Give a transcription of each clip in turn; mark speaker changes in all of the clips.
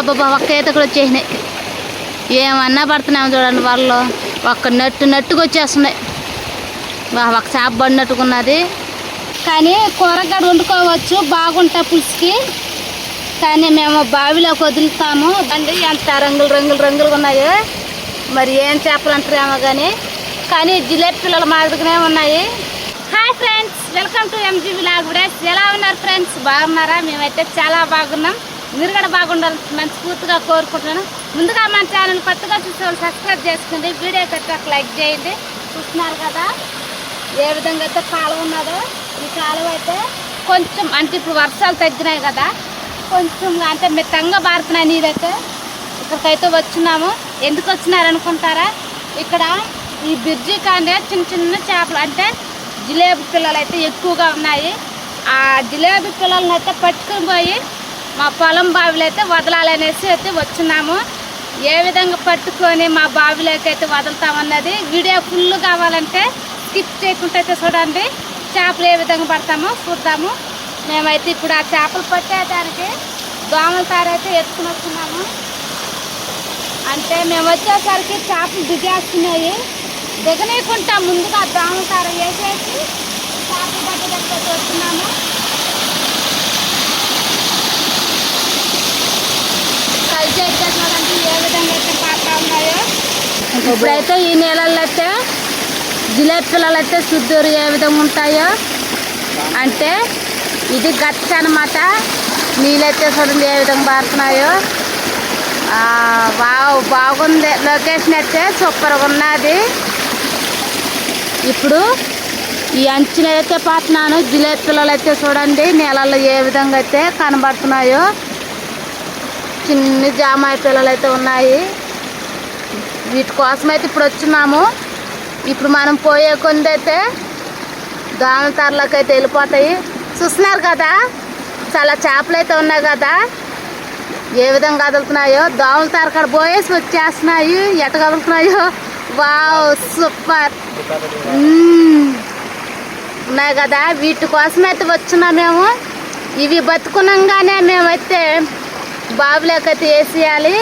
Speaker 1: అబ్బాబ్బా ఒక్క ఈత కూడా వచ్చేసినాయి. ఏమన్నా పడుతున్నాము చూడండి వాళ్ళు ఒక్క నట్టు నట్టుకు వచ్చేస్తున్నాయి. ఒక చేప పడినట్టుకున్నది. కానీ కూరగాడ వండుకోవచ్చు బాగుంటాయి పులుసుకి. కానీ మేము బావిలోకి వదులుతాము. అండి ఎంత రంగులు రంగులు రంగులుగా ఉన్నాయి. మరి ఏం చేపలు అంటారేమో కానీ కానీ జిలేబీ పిల్లల మాదిరిగానే ఉన్నాయి. Hi friends welcome to MG vlog ఎలా ఉన్నారు ఫ్రెండ్స్? బాగున్నారా? మేమైతే చాలా బాగున్నాం. మీరు కూడా బాగుండాలి. మంచి పూర్తిగా కోరుకుంటున్నాను. ముందుగా మన ఛానల్ కొత్తగా చూసే సబ్స్క్రైబ్ చేసుకోండి వీడియో కట్టి లైక్ చేయండి. చూస్తున్నారు కదా? ఏ విధంగా అయితే కాలువ ఉన్నదో ఈ కాలువ అయితే కొంచెం అంటే ఇప్పుడు వర్షాలు తగ్గినాయి కదా కొంచెం అంటే మిత్తంగా బారుతున్నాయి నీరైతే. ఇక్కడికైతే వచ్చినాము. ఎందుకు వచ్చినారనుకుంటారా ఇక్కడ ఈ బ్రిడ్జి కాండే చిన్న చిన్న చేపలు అంటే జిలేబీ పిల్లలు అయితే ఎక్కువగా ఉన్నాయి. ఆ జిలేబీ పిల్లల్ని అయితే పట్టుకుని పోయి మా పొలం బావిలో అయితే వదలాలనేసి అయితే వచ్చినాము ఏ విధంగా పట్టుకొని మా బావిలోకి అయితే వదులుతామన్నది వీడియో ఫుల్ కావాలంటే స్కిప్ చేయకుండా అయితే చూడండి. చేపలు ఏ విధంగా పడతామో చూద్దాము. మేమైతే ఇప్పుడు ఆ చేపలు పట్టేదానికి దోమల తారైతే ఎత్తుకుని వస్తున్నాము. అంటే మేము వచ్చేసరికి చేపలు దిగేస్తున్నాయి. దిగనీయకుండా ముందుగా దోమల తార వేసేసి చేపలు పట్టేదానికి వస్తున్నాము. ఏ విధంగా అయితే ఉన్నాయో ఇప్పుడైతే ఈ నీళ్ళల్లో అయితే జిలేబీ పిల్లలు అయితే శుద్ధూరు ఏ విధంగా ఉంటాయో అంటే ఇది గచ్చ అనమాట నీళ్ళైతే చూడండి ఏ విధంగా పారుతున్నాయో. బాగు బాగుంది. లొకేషన్ అయితే సూపర్గా ఉన్నది. ఇప్పుడు ఈ అంచున అయితే పాతున్నాను జిలేబీ పిల్లలు అయితే చూడండి నీళ్ళల్లో ఏ విధంగా అయితే కనబడుతున్నాయో. చిన్ని జామాయి పిల్లలు అయితే ఉన్నాయి. వీటి కోసం అయితే ఇప్పుడు వచ్చినాము. ఇప్పుడు మనం పోయే కొంది అయితే దోమల తరలోకి అయితే వెళ్ళిపోతాయి. చూస్తున్నారు కదా? చాలా చేపలు అయితే ఉన్నాయి కదా? ఏ విధంగా కదులుతున్నాయో దోమల తరకడ పోయేసి వచ్చేస్తున్నాయి. ఎట కదులుతున్నాయో? Wow super. ఉన్నాయి కదా? వీటి కోసమైతే వచ్చినా మేము. ఇవి బతుకునంగానే మేమైతే బాబులోకి అయితే వేసేయాలి.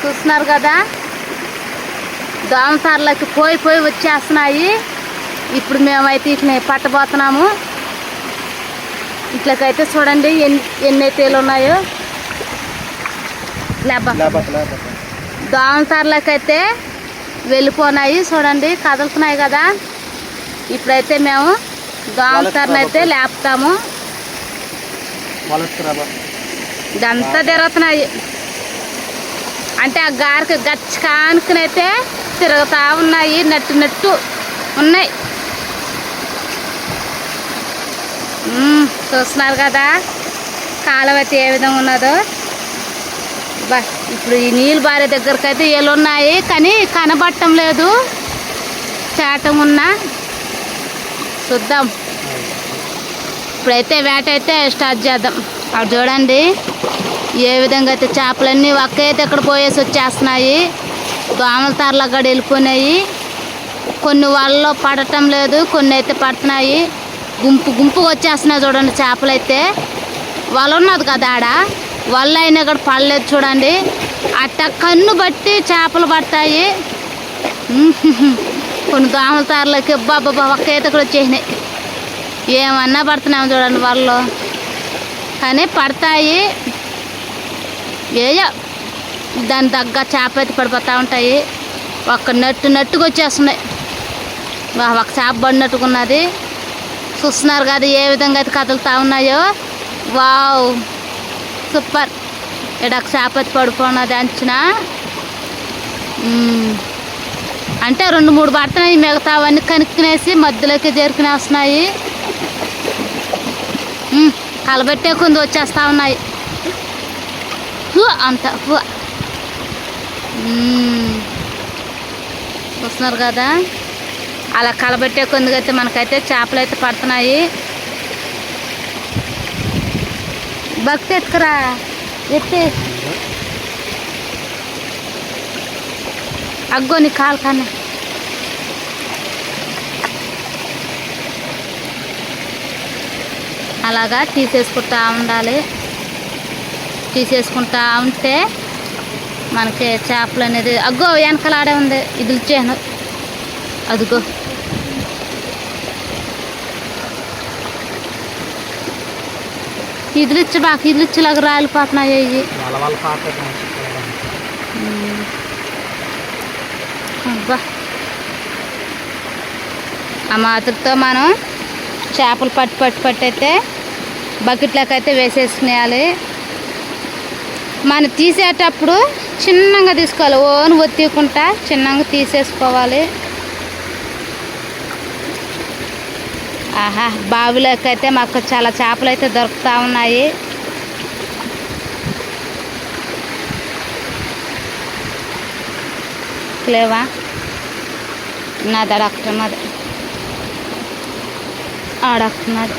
Speaker 1: చూస్తున్నారు కదా? దోమసార్లకి పోయి పోయి వచ్చేస్తున్నాయి. ఇప్పుడు మేమైతే వీటిని పట్టబోతున్నాము. ఇట్లకైతే చూడండి ఎన్ని ఎన్ని తేలు ఉన్నాయో. దోమసార్లకైతే వెళ్ళిపోనాయి. చూడండి కదులుతున్నాయి కదా. ఇప్పుడైతే మేము దోమసార్లు అయితే లేపుతాము. ఇదంతా తిరుగుతున్నాయి అంటే ఆ గారికి గచ్చి కానుకనైతే తిరుగుతూ ఉన్నాయి నట్టు నట్టు ఉన్నాయి. చూస్తున్నారు కదా కాలువ ఏ విధంగా ఉన్నదో. బా ఇప్పుడు ఈ నీళ్ళు బారే దగ్గరకు అయితే వీళ్ళు ఉన్నాయి కానీ కనబడటం లేదు. చాటం ఉన్నా. చూద్దాం. ఇప్పుడైతే వేట అయితే స్టార్ట్ చేద్దాం. అక్కడ చూడండి. ఏ విధంగా అయితే చేపలన్నీ ఒక్కైతే ఇక్కడ పోయేసి వచ్చేస్తున్నాయి. దోమల తారల అక్కడ వెళ్ళిపోయినాయి. కొన్ని వాళ్ళలో పడటం లేదు కొన్ని అయితే పడుతున్నాయి. గుంపు గుంపుగా వచ్చేస్తున్నాయి చూడండి చేపలు అయితే వల ఉన్నది కదా ఆడ? వల్ల అయినా కూడా పడలేదు చూడండి. అట్ట కన్ను బట్టి చేపలు పడతాయి. కొన్ని దోమల తారలకి బాబా ఒక్క కూడా వచ్చేసినాయి. ఏమన్నా పడుతున్నాము చూడండి వాళ్ళు కానీ పడతాయి. ఏయో దాని తగ్గ చేప అయితే పడిపోతూ ఉంటాయి. ఒక్క నట్టు నట్టుకు వచ్చేస్తున్నాయి. వా, ఒక చేప పడినట్టుకున్నది. చూస్తున్నారు కదా ఏ విధంగా అయితే కదులుతూ ఉన్నాయో. Wow super. ఇక్కడ ఒక చేప అయితే పడిపోన్నది అంచనా. అంటే రెండు మూడు పడుతున్నాయి మిగతావన్నీ కనుక్కునేసి మధ్యలోకి చేరుకుని వస్తున్నాయి కలబెట్టే కొంది వచ్చేస్తా ఉన్నాయి. హు అంత హు. చూస్తున్నారు కదా? అలా కలబెట్టే కొందుకైతే మనకైతే చేపలు అయితే పడుతున్నాయి. భక్తి ఎత్తుకురా ఎత్తి. అగ్గో నీ కాలు కన్నా. అలాగా తీసేసుకుంటా ఉండాలి. తీసేసుకుంటా ఉంటే మనకి చేపలు అనేది అగ్గో వెనకాల ఆడే ఉంది. ఇది ఇచ్చాను అదిగో. ఇదిలిచ్చి బాగా ఇదిలిచ్చేలాగా రాలిపోతున్నాయి
Speaker 2: పాత
Speaker 1: అబ్బా. ఆ మాత్రతో మనం చేపలు పట్టి పట్టి పట్టి బకెట్లోకి అయితే వేసేసుకునేయాలి మనం తీసేటప్పుడు చిన్నగా తీసుకోవాలి. ఓన్ ఒత్తికుంటా చిన్నగా తీసేసుకోవాలి. ఆహా బావిలోకి అయితే మాకు చాలా చేపలు అయితే దొరుకుతూ ఉన్నాయి. లేవా? నాది అడక్కున్నది ఆడక్కున్నది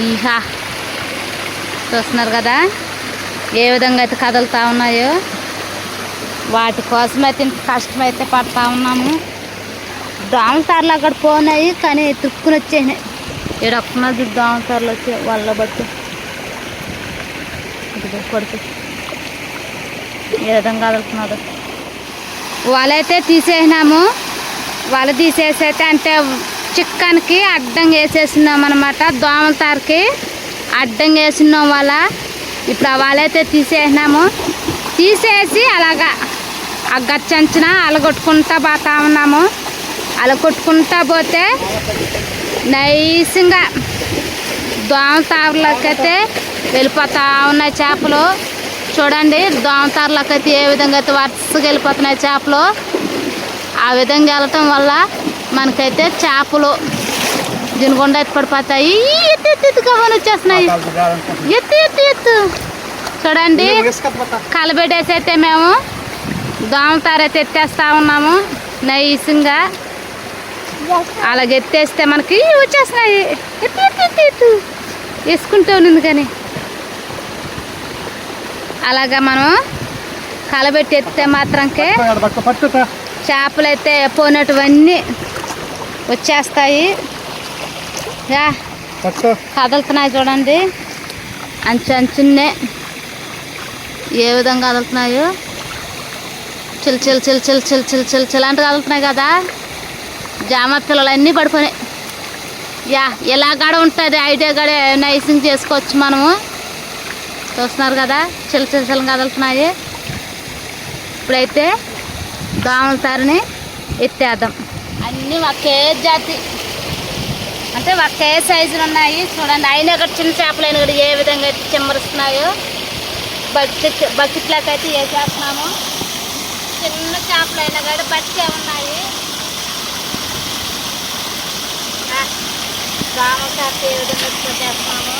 Speaker 1: ఈహా. చూస్తున్నారు కదా? ఏ విధంగా అయితే కదులుతూ ఉన్నాయో? వాటి కోసమైతే ఇంత కష్టమైతే పడతా ఉన్నాము. దోమతారులు అక్కడ పోనాయి కానీ తుక్కుని వచ్చేసినాయి. దోమల దోమతారులు వచ్చి వాళ్ళ బట్టి. కొడుకు. ఏ విధంగా కదులుతున్నారు వాళ్ళైతే తీసేసినాము. వాళ్ళు తీసేసి అయితే అంటే చిక్కన్కి అడ్డం వేసేసినాం అనమాట దోమల తారకి అడ్డం వేసినాం వల్ల ఇప్పుడు ఆ అయితే తీసేసినాము. తీసేసి అలాగా ఆ గచ్చంచిన అలగొట్టుకుంటా పోతా ఉన్నాము. అలగొట్టుకుంటా పోతే నైస్గా దోమ తారలకైతే వెళ్ళిపోతా ఉన్నాయి చేపలు. చూడండి దోమ తారలకైతే ఏ విధంగా అయితే వరుసగా వెళ్ళిపోతున్నాయి చేపలు. ఆ విధంగా వెళ్ళటం వల్ల మనకైతే చేపలు దీని గుండా అయితే పడిపోతాయి ఎత్తు ఎత్తు ఎత్తు కవన్ వచ్చేస్తున్నాయి. ఎత్తు ఎత్తు ఎత్తు. చూడండి కలబెట్టేసి అయితే మేము దోమతారు అయితే ఎత్తేస్తా ఉన్నాము. నైస్గా అలాగ ఎత్తేస్తే మనకి వచ్చేస్తున్నాయి. ఎత్తు ఎత్తు ఎత్తు ఎత్తు. వేసుకుంటూ ఉన్నది కానీ. అలాగా మనం కలబెట్టి ఎత్తే మాత్రంకే చేపలు అయితే పోయినటువన్నీ వచ్చేస్తాయి. కదులుతున్నాయి చూడండి. అంచు అంచున్నే. ఏ విధంగా కదులుతున్నాయో. Chill chill chill chill chill chill చిల్ చిలాంటి కదులుతున్నాయి కదా. జామ పిల్లలు అన్నీ పడిపోయినాయి. యా ఎలా గడ ఉంటుంది? ఐడియా గడ నైసింగ్ చేసుకోవచ్చు మనము? చూస్తున్నారు కదా? చిల్ చిల్ చిల్ కదులుతున్నాయి. ఇప్పుడైతే దోమల తారిని ఎత్తేద్దాం. అన్నీ ఒకే జాతి. అంటే ఒకే సైజులు ఉన్నాయి. చూడండి అయినా కూడా చిన్న చేపలు అయినా కూడా ఏ విధంగా అయితే చిమ్మరుస్తున్నాయో బకెట్ బకెట్లోకి అయితే వేసేస్తున్నాము చిన్న చేపలు అయినా కూడా బతికే ఉన్నాయి. రామకాకి ఏ విధంగా పెట్టేస్తున్నాము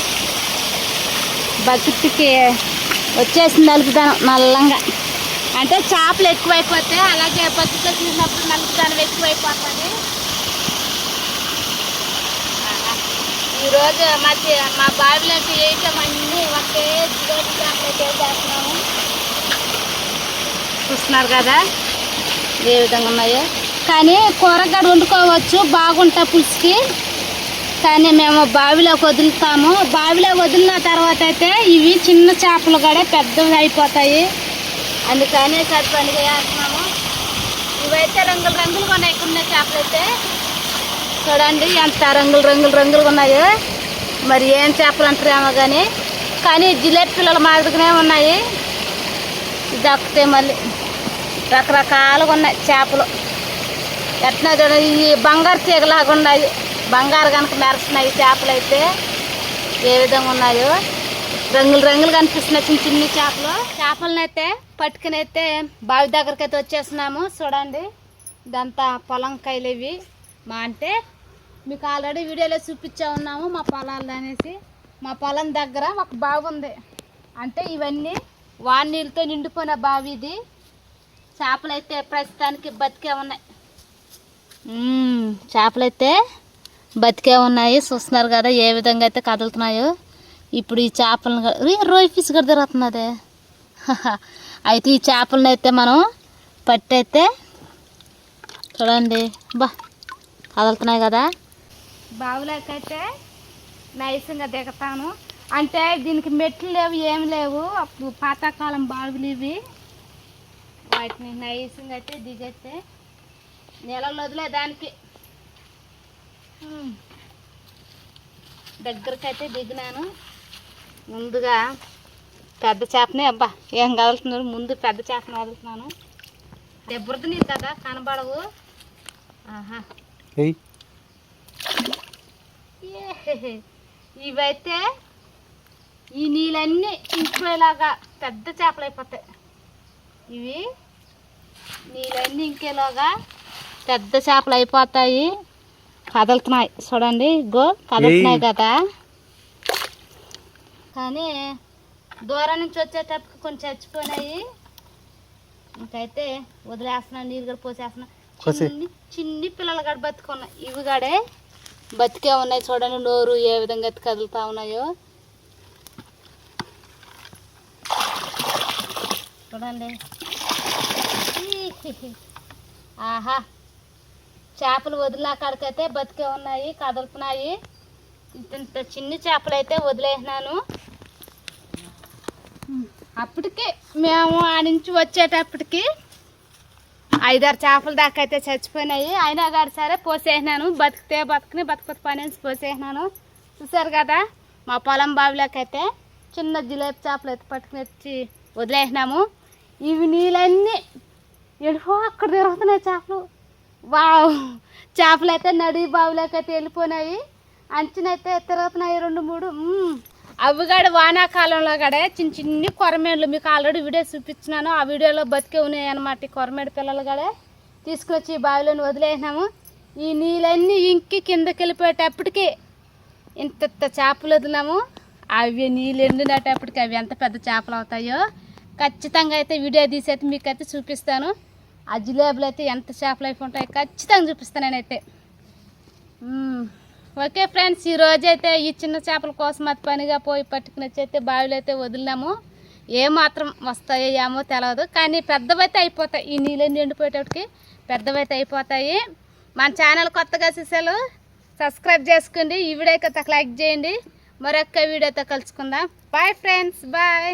Speaker 1: బకెట్కి వచ్చేసింది నలుపుదానం నల్లంగా. అంటే చేపలు ఎక్కువైపోతాయి అలాగే బకెట్లో తీసినప్పుడు నలుపుదానం ఎక్కువైపోతుంది ఈరోజు మా మా బావిలో వేయటం అన్నీ ఒకే జిలేబీ చేపలు చూస్తున్నారు కదా ఏ విధంగా ఉన్నాయో. కానీ కూరగాడ వండుకోవచ్చు బాగుంటాయి పులుసుకి. కానీ మేము బావిలోకి వదులుతాము. బావిలో వదిలిన తర్వాత అయితే ఇవి చిన్న చేపలు కూడా పెద్దవి అయిపోతాయి. అందుకని పని చేస్తున్నాము. ఇవైతే రంగులు రంగులు ఉన్నాయి ఇక్కడ ఉన్న చేపలు అయితే చూడండి ఎంత రంగులు రంగులు రంగులు ఉన్నాయో మరి ఏం చేపలు అంటారేమో కానీ కానీ జిలేబీ పిల్లల మాదిరిగానే ఉన్నాయి. ఇది ఒకటే మళ్ళీ. రకరకాలుగా ఉన్నాయి చేపలు. ఎట్లా చూడండి ఈ బంగారు తీగలాగా ఉన్నాయి. బంగారు కనుక మెరుస్తున్నాయి చేపలు అయితే. ఏ విధంగా ఉన్నాయో. రంగులు రంగులు కనిపిస్తున్నాయి చిన్న చిన్న చేపలు. చేపలను అయితే పట్టుకుని అయితే బావి దగ్గరికి అయితే వచ్చేస్తున్నాము. చూడండి ఇదంతా పొలం కాయలు ఇవి మా అంటే మీకు ఆల్రెడీ వీడియోలో చూపించా ఉన్నాము మా పొలాలు అనేసి. మా పొలం దగ్గర ఒక బావి ఉంది. అంటే ఇవన్నీ వాన్ నీళ్ళతో నిండిపోయిన బావి ఇది. చేపలు అయితే ప్రస్తుతానికి బతికే ఉన్నాయి. చేపలైతే బతికే ఉన్నాయి. చూస్తున్నారు కదా ఏ విధంగా అయితే కదులుతున్నాయో. ఇప్పుడు ఈ చేపలను కూడా- రోయి ఫిష్ కూడా తిరుగుతున్నది అయితే ఈ చేపలను అయితే మనం పట్టయితే చూడండి. బా కదులుతున్నాయి కదా. బావులకైతే అయితే నైస్గా దిగుతాను. అంటే దీనికి మెట్లు లేవు ఏం లేవు. అప్పుడు పాతకాలం బావులు ఇవి. వాటిని నైస్గా అయితే దిగైతే నెలలు వదిలే దానికి దగ్గరకైతే దిగినాను. ముందుగా పెద్ద చేపనే అబ్బా ఏం కదులుతున్నారు? ముందు పెద్ద చేపను వదులుతున్నాను దెబ్బరది నీరు కదా కనబడవు. ఆహా. ఇవైతే ఈ నీళ్ళన్నీ ఇంకేలాగా పెద్ద చేపలు అయిపోతాయి. ఇవి నీళ్ళన్నీ ఇంకేలాగా పెద్ద చేపలు అయిపోతాయి. కదులుతున్నాయి. చూడండి గో కదులుతున్నాయి. కదా. కానీ దూరం నుంచి వచ్చేటప్పటికి కొంచెం చచ్చిపోయినాయి. ఇంకైతే వదిలేస్తున్నాను నీళ్ళు కూడా పోసేస్తున్నాను. చిన్ని చిన్ని పిల్లలు కూడా బతుకున్నాయి. ఇవి కాడే బతికే ఉన్నాయి చూడండి నోరు ఏ విధంగా కదులుతా ఉన్నాయో. చూడండి. ఆహా చేపలు వదిలిన కాడికైతే బతికే ఉన్నాయి కదులుతున్నాయి. ఇంత చిన్ని చేపలు అయితే వదిలేసినాను. అప్పటికి మేము ఆ నుంచి వచ్చేటప్పటికి ఐదారు చేపల దాకా అయితే చచ్చిపోయినాయి. అయినా కాదు సరే పోసేసినాను. బతికితే బతుకుని బతుకుతే పని పోసేసినాను. చూసారు కదా మా పొలం బావిలోకైతే చిన్న జిలేబీ చేపలు అయితే పట్టుకుని వచ్చి వదిలేసినాము. ఇవి నీళ్ళన్నీ ఎడిపో అక్కడ తిరుగుతున్నాయి చేపలు. వావ్! చేపలు అయితే నడి బావిలోకి అయితే వెళ్ళిపోయినాయి. అంచనైతే తిరుగుతున్నాయి రెండు మూడు. అవి కూడా వానాకాలంలో కూడా చిన్న చిన్ని కొరమేళ్ళు మీకు ఆల్రెడీ వీడియో చూపించినాను ఆ వీడియోలో బతికే ఉన్నాయి అనమాట ఈ కొరమేడు పిల్లలు కూడా. తీసుకొచ్చి ఈ బావిలోని వదిలేసినాము. ఈ నీళ్ళన్నీ ఇంకి కిందకి వెళ్ళిపోయేటప్పటికి ఇంత ఇంత చేపలు వదిలినాము. అవి నీళ్ళు ఎండినటప్పటికి అవి ఎంత పెద్ద చేపలు అవుతాయో ఖచ్చితంగా అయితే వీడియో తీసి అయితే మీకు అయితే చూపిస్తాను. ఆ జిలేబులు అయితే ఎంత చేపలు అయిపోయి ఉంటాయో ఖచ్చితంగా చూపిస్తాను నేనైతే. ఓకే ఫ్రెండ్స్ ఈ రోజైతే అయితే ఈ చిన్న చేపల కోసం అది పనిగా పోయి పట్టుకుని వచ్చి బావిలో అయితే వదిలినాము. ఏమాత్రం వస్తాయో ఏమో తెలియదు కానీ పెద్దవైతే అయిపోతాయి. ఈ నీళ్ళని ఎండిపోయేటప్పటికి పెద్దవైతే అయిపోతాయి. మన ఛానల్ కొత్తగా చూసాలు సబ్స్క్రైబ్ చేసుకోండి. ఈ వీడియోకి అయితే లైక్ చేయండి. మరొక్క వీడియోతో కలుసుకుందాం. Bye friends bye.